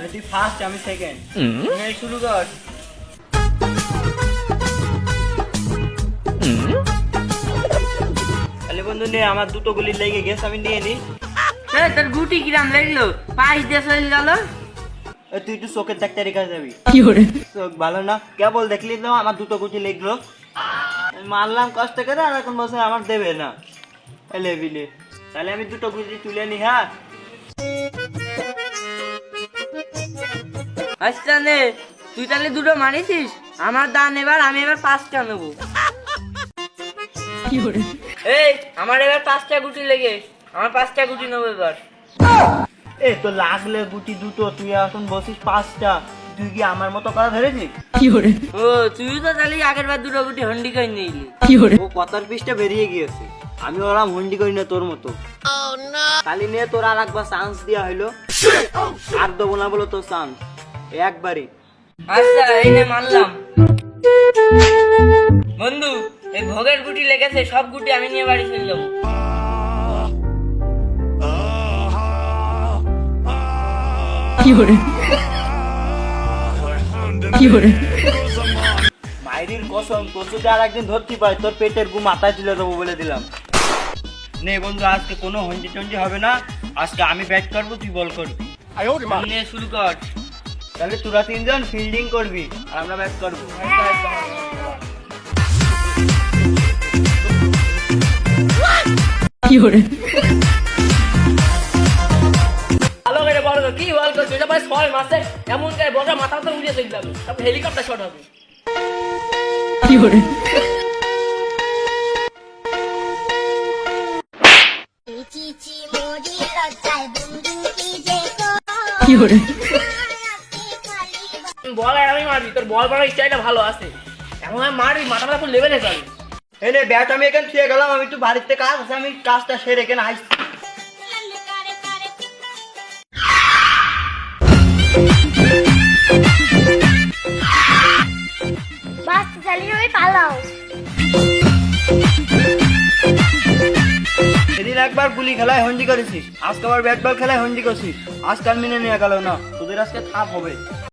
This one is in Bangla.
তাহলে তুই ফার্স্ট আমি সেকেন্ড শুরু কর। তাহলে বন্ধু নে আমার দুটো গুলি লেগে গেছে আমি নিয়ে নি। তোর গুটি কিরাম লাগল পাঁচ দিয়ে চলে গেল? তুই একটু চোখের ডাক্তারি কাছে যাবি। চোখ ভালো না। কেবল দেখলি তো আমার দুটো গুটি লেগলো। আমি মারলাম কষ্ট করে আর এখন বসে আমার দেবে না। এলে বিলে। তাহলে আমি দুটো গুটি তুলে নি হ্যাঁ? আচ্ছা নে তুই তাহলে দুটো মারিছিস? আমার দান এবার আমি এবার পাঁচটা নেব। এই আমার এবার পাঁচটা গুটি লেগে আমার পাঁচটা গুটি নেব এবার। এ তো লাগলে গুটি দুটো তুই এখন বসিস পাঁচটা তুই কি আমার মতো করা ধরেছিস? ও তুই তো তাহলে আগের বার দুটো গুটি হন্ডি করে নিলি। ও কথার পিসটা বেরিয়ে গিয়েছে। আমি ওরা হুন্ডি করি না তোর মতো। কালি নিয়ে তোর আর একবার চান্স দেওয়া হইল। আর দেবো না বলো তোর চান্স একবারই আচ্ছা এই নে মানলাম। বন্ধু এই ভোগের গুটি লেগেছে সব গুটি আমি নিয়ে বাড়ি ফেললাম মাইরির কসম তোর যদি আর একদিন ধরতে পাই তোর পেটের গু মাথায় তুলে দেবো বলে দিলাম। নে বন্ধু আজকে কোনো হন্ডি টন্ডি হবে না। আজকে আমি ব্যাট করব তুই বল করবি। নিয়ে শুরু কর। তাহলে তোরা তিনজন ফিল্ডিং করবি আর আমরা ব্যাট করব। ভালো করে বল কি বল করছ? এটা প্রায় ছয় মাসে এমন করে মাথা তো উড়িয়ে চলে যাবে। তারপর হেলিকপ্টার শট হবে। লজ্জায় বন্ধু কি যে বল আর আমি মারবি তোর বল মারার ইচ্ছাটা ভালো আছে। এমন আমি মারবি মাথা মাথা খুব লেভেলে যাবে। এই নে ব্যাট আমি এখানে ছুঁয়ে গেলাম আমি একটু বাড়িতে কাজ আছে আমি কাজটা সেরে এখানে আসছি বাস চালিয়ে ওই পালাও। সেদিন একবার গুলি খেলায় হন্ডি করেছিস আজকে আবার ব্যাট বল খেলায় হন্ডি করছিস। আজকাল মেনে নেওয়া গেল না তোদের আজকে থাপ হবে।